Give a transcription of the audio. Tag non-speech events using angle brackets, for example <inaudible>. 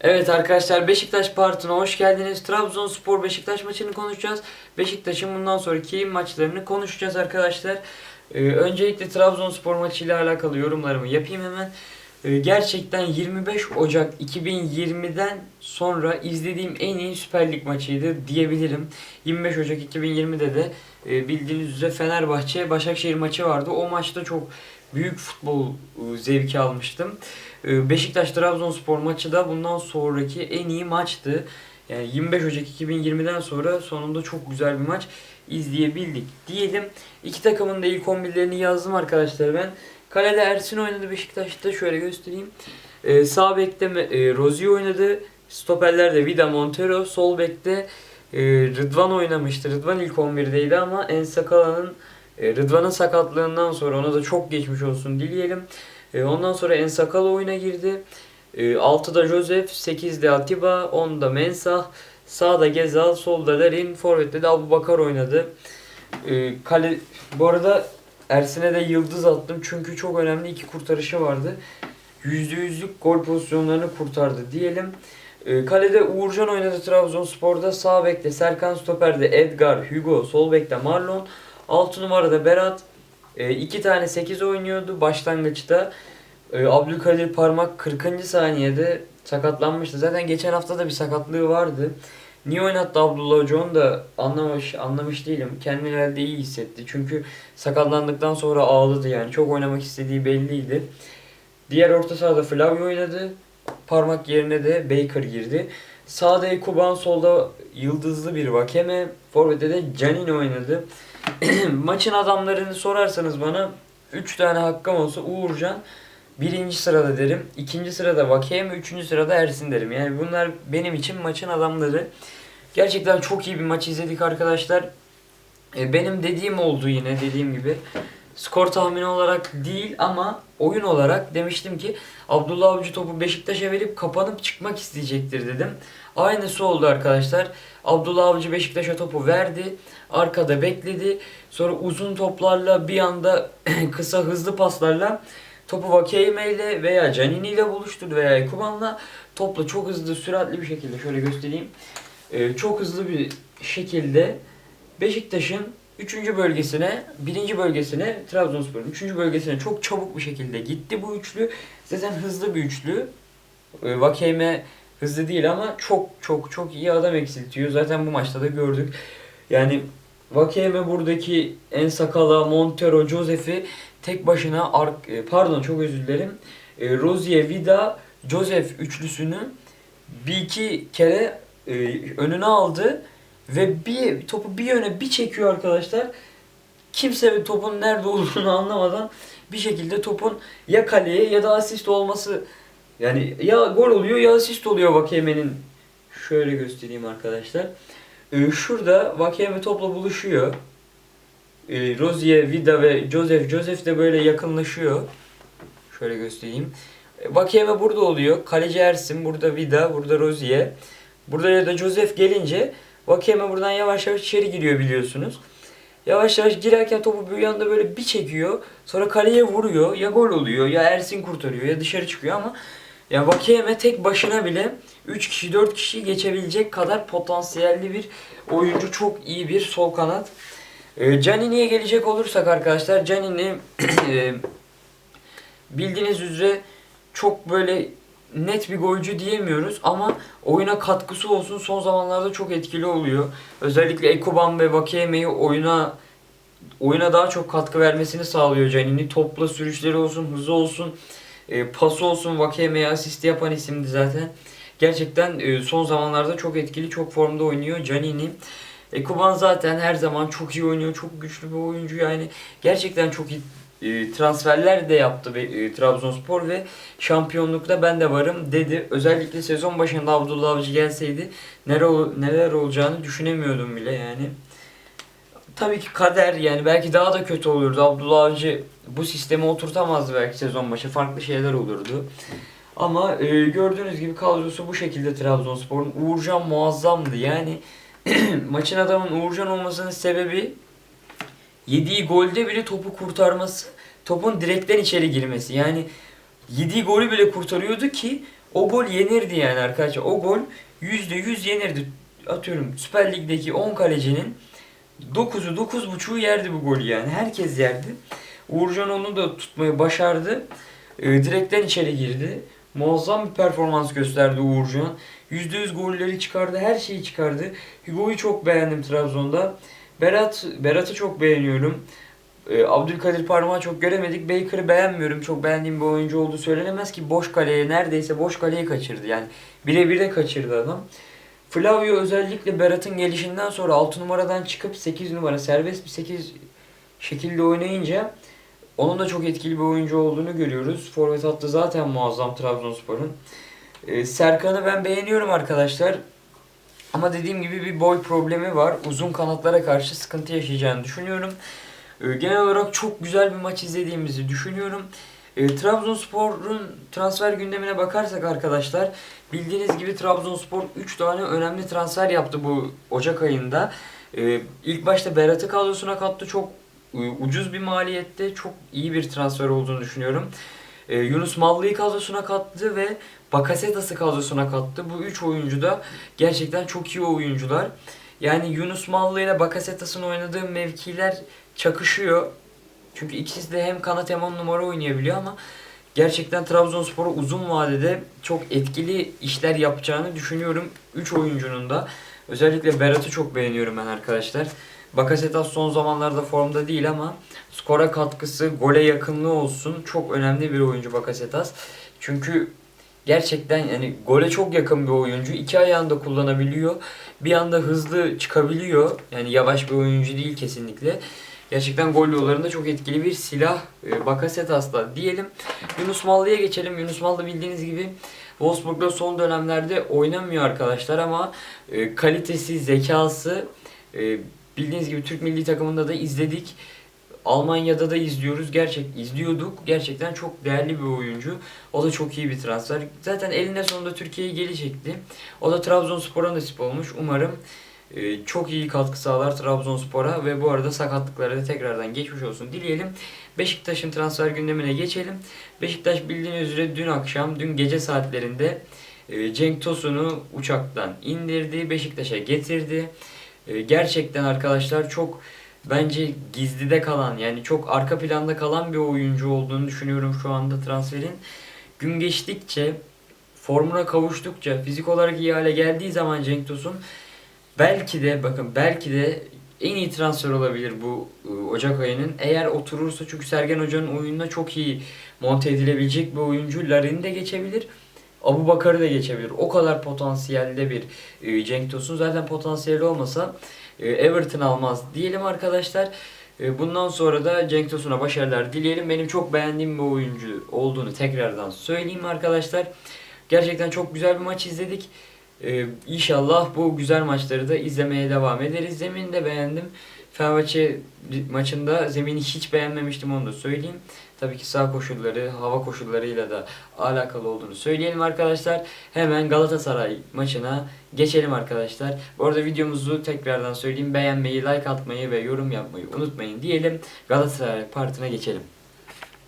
Evet arkadaşlar Beşiktaş Partı'na hoş geldiniz. Trabzonspor Beşiktaş maçını konuşacağız. Beşiktaş'ın bundan sonraki maçlarını konuşacağız arkadaşlar. Ee, öncelikle Trabzonspor maçıyla alakalı yorumlarımı yapayım hemen. Ee, gerçekten 25 Ocak 2020'den sonra izlediğim en iyi Süper Lig maçıydı diyebilirim. 25 Ocak 2020'de de e, bildiğiniz üzere Fenerbahçe Başakşehir maçı vardı. O maçta çok büyük futbol e, zevki almıştım. Ee, Beşiktaş Trabzonspor maçı da bundan sonraki en iyi maçtı. Yani 25 Ocak 2020'den sonra sonunda çok güzel bir maç izleyebildik diyelim. İki takımın da ilk 11'lerini yazdım arkadaşlar ben. Kalede Ersin oynadı Beşiktaş'ta şöyle göstereyim. Ee, sağ bekte e, Rozier oynadı. Stoperlerde Vida Montero. Sol bekte e, Rıdvan oynamıştı. Rıdvan ilk 11'deydi ama Ensakala'nın e, Rıdvan'ın sakatlığından sonra ona da çok geçmiş olsun dileyelim. E, ondan sonra Ensakala oyuna girdi. E, 6'da Joseph, 8'de Atiba, 10'da Mensah, sağda Gezal, solda Larin, forvette de Abubakar oynadı. E, kale bu arada Ersin'e de yıldız attım çünkü çok önemli iki kurtarışı vardı. %100'lük gol pozisyonlarını kurtardı diyelim. E, kalede Uğurcan oynadı Trabzonspor'da. Sağ bekte Serkan Stoper'de Edgar, Hugo, sol bekte Marlon. 6 numarada Berat. E, iki tane 8 oynuyordu başlangıçta. E, Abdülkadir Parmak 40. saniyede sakatlanmıştı. Zaten geçen hafta da bir sakatlığı vardı. Niye oynattı Abdullah onu da anlamış, anlamış değilim. Kendini herhalde iyi hissetti. Çünkü sakatlandıktan sonra ağladı yani. Çok oynamak istediği belliydi. Diğer orta sahada Flavio oynadı. Parmak yerine de Baker girdi. Sağda Ekuban, solda yıldızlı bir Vakeme. Forvet'te de Canini oynadı. <clears throat> Maçın adamlarını sorarsanız bana 3 tane hakkım olsa Uğurcan birinci sırada derim. ikinci sırada Vakeme, üçüncü sırada Ersin derim. Yani bunlar benim için maçın adamları. Gerçekten çok iyi bir maç izledik arkadaşlar. E, Benim dediğim oldu yine dediğim gibi. Skor tahmini olarak değil ama oyun olarak demiştim ki Abdullah Avcı topu Beşiktaş'a verip kapanıp çıkmak isteyecektir dedim. Aynısı oldu arkadaşlar. Abdullah Avcı Beşiktaş'a topu verdi. Arkada bekledi. Sonra uzun toplarla bir anda <clears throat> kısa hızlı paslarla topu Vakeyme ile veya Canini ile buluşturdu veya Ekuban'la topla çok hızlı süratli bir şekilde şöyle göstereyim. Ee, çok hızlı bir şekilde Beşiktaş'ın 3. bölgesine, 1. bölgesine, Trabzonspor'un 3. bölgesine çok çabuk bir şekilde gitti bu üçlü. Zaten hızlı bir üçlü. Ee, Vakeyme hızlı değil ama çok çok çok iyi adam eksiltiyor. Zaten bu maçta da gördük. Yani Vakeyme buradaki Ensakala, Montero, Josef'i tek başına e, pardon çok özür dilerim. E, Rozier, Vida, Joseph üçlüsünü bir iki kere e, önüne aldı ve bir topu bir yöne bir çekiyor arkadaşlar. Kimse topun nerede olduğunu <laughs> anlamadan bir şekilde topun ya kaleye ya da asist olması yani ya gol oluyor ya asist oluyor Vakeme'nin. Şöyle göstereyim arkadaşlar. Ee, şurada Vakeme topla buluşuyor. Ee, Rozier, Vida ve Joseph. Joseph de böyle yakınlaşıyor. Şöyle göstereyim. Ee, Vakeme burada oluyor. Kaleci Ersin, burada Vida, burada Rozier. Burada ya da Joseph gelince Vakeme buradan yavaş yavaş içeri giriyor biliyorsunuz. Yavaş yavaş girerken topu bir anda böyle bir çekiyor. Sonra kaleye vuruyor. Ya gol oluyor ya Ersin kurtarıyor ya dışarı çıkıyor ama ya Vakeme tek başına bile 3 kişi 4 kişi geçebilecek kadar potansiyelli bir oyuncu. Çok iyi bir sol kanat. Ee, Canini'ye gelecek olursak arkadaşlar Canini <clears throat> e, bildiğiniz üzere çok böyle net bir golcü diyemiyoruz ama oyuna katkısı olsun son zamanlarda çok etkili oluyor. Özellikle Ekoban ve Vakeme'yi oyuna oyuna daha çok katkı vermesini sağlıyor Canini. Topla sürüşleri olsun, hızı olsun, e, pası olsun Vakeme'ye asist yapan isimdi zaten. Gerçekten e, son zamanlarda çok etkili, çok formda oynuyor Canini. E, Kuban zaten her zaman çok iyi oynuyor, çok güçlü bir oyuncu yani. Gerçekten çok iyi e, transferler de yaptı e, Trabzonspor ve şampiyonlukta ben de varım dedi. Özellikle sezon başında Abdullah Avcı gelseydi neler, neler olacağını düşünemiyordum bile yani. Tabii ki kader yani belki daha da kötü olurdu. Abdullah Avcı bu sisteme oturtamazdı belki sezon başı. Farklı şeyler olurdu. Ama e, gördüğünüz gibi kadrosu bu şekilde Trabzonspor'un. Uğurcan muazzamdı. Yani <clears throat> maçın adamın Uğurcan olmasının sebebi yediği golde bile topu kurtarması, topun direkten içeri girmesi. Yani yediği golü bile kurtarıyordu ki o gol yenirdi yani arkadaşlar. O gol %100 yenirdi. Atıyorum Süper Lig'deki 10 kalecinin 9'u 9.5'u yerdi bu golü yani. Herkes yerdi. Uğurcan onu da tutmayı başardı. E, direkten içeri girdi. Muazzam bir performans gösterdi Uğurcan. %100 golleri çıkardı. Her şeyi çıkardı. Hugo'yu çok beğendim Trabzon'da. Berat Berat'ı çok beğeniyorum. E, Abdülkadir Parmak'ı çok göremedik. Baker'ı beğenmiyorum. Çok beğendiğim bir oyuncu olduğu söylenemez ki boş kaleye neredeyse boş kaleyi kaçırdı. Yani birebir de kaçırdı adam. Flavio özellikle Berat'ın gelişinden sonra 6 numaradan çıkıp 8 numara serbest bir 8 şekilde oynayınca onun da çok etkili bir oyuncu olduğunu görüyoruz. Forvet hattı zaten muazzam Trabzonspor'un. Ee, Serkan'ı ben beğeniyorum arkadaşlar. Ama dediğim gibi bir boy problemi var. Uzun kanatlara karşı sıkıntı yaşayacağını düşünüyorum. Ee, genel olarak çok güzel bir maç izlediğimizi düşünüyorum. Ee, Trabzonspor'un transfer gündemine bakarsak arkadaşlar bildiğiniz gibi Trabzonspor 3 tane önemli transfer yaptı bu Ocak ayında. Ee, ilk başta Berat'ı kadrosuna kattı. Çok e, ucuz bir maliyette çok iyi bir transfer olduğunu düşünüyorum. Ee, Yunus Mallı'yı kadrosuna kattı ve Bakasetas'ı kadrosuna kattı. Bu üç oyuncu da gerçekten çok iyi oyuncular. Yani Yunus Mallı ile Bakasetas'ın oynadığı mevkiler çakışıyor. Çünkü ikisi de hem kanat hem on numara oynayabiliyor ama gerçekten Trabzonspor'a uzun vadede çok etkili işler yapacağını düşünüyorum. 3 oyuncunun da. Özellikle Berat'ı çok beğeniyorum ben arkadaşlar. Bakasetas son zamanlarda formda değil ama skora katkısı, gole yakınlığı olsun çok önemli bir oyuncu Bakasetas. Çünkü gerçekten yani gole çok yakın bir oyuncu. İki ayağını da kullanabiliyor. Bir anda hızlı çıkabiliyor. Yani yavaş bir oyuncu değil kesinlikle. Gerçekten gol yollarında çok etkili bir silah e, Bakasetas'la diyelim. Yunus Mallı'ya geçelim. Yunus Mallı bildiğiniz gibi Wolfsburg'da son dönemlerde oynamıyor arkadaşlar ama e, kalitesi, zekası e, bildiğiniz gibi Türk milli takımında da izledik. Almanya'da da izliyoruz. Gerçek izliyorduk. Gerçekten çok değerli bir oyuncu. O da çok iyi bir transfer. Zaten elinde sonunda Türkiye'ye gelecekti. O da Trabzonspor'a nasip olmuş. Umarım çok iyi katkı sağlar Trabzonspor'a ve bu arada sakatlıklara da tekrardan geçmiş olsun dileyelim. Beşiktaş'ın transfer gündemine geçelim. Beşiktaş bildiğiniz üzere dün akşam, dün gece saatlerinde e, Cenk Tosun'u uçaktan indirdi, Beşiktaş'a getirdi. E, gerçekten arkadaşlar çok bence gizlide kalan yani çok arka planda kalan bir oyuncu olduğunu düşünüyorum şu anda transferin. Gün geçtikçe formuna kavuştukça fizik olarak iyi hale geldiği zaman Cenk Tosun belki de bakın belki de en iyi transfer olabilir bu e, Ocak ayının. Eğer oturursa çünkü Sergen Hoca'nın oyununa çok iyi monte edilebilecek bir oyuncu. Larin'i de geçebilir. Abu Bakar'ı da geçebilir. O kadar potansiyelde bir e, Cenk Tosun. Zaten potansiyeli olmasa e, Everton almaz diyelim arkadaşlar. Bundan sonra da Cenk Tosun'a başarılar dileyelim. Benim çok beğendiğim bir oyuncu olduğunu tekrardan söyleyeyim arkadaşlar. Gerçekten çok güzel bir maç izledik. Ee, inşallah bu güzel maçları da izlemeye devam ederiz. Zemini de beğendim. Fenerbahçe maçında zemini hiç beğenmemiştim onu da söyleyeyim. Tabii ki sağ koşulları, hava koşullarıyla da alakalı olduğunu söyleyelim arkadaşlar. Hemen Galatasaray maçına geçelim arkadaşlar. Bu arada videomuzu tekrardan söyleyeyim. Beğenmeyi, like atmayı ve yorum yapmayı unutmayın diyelim. Galatasaray partine geçelim.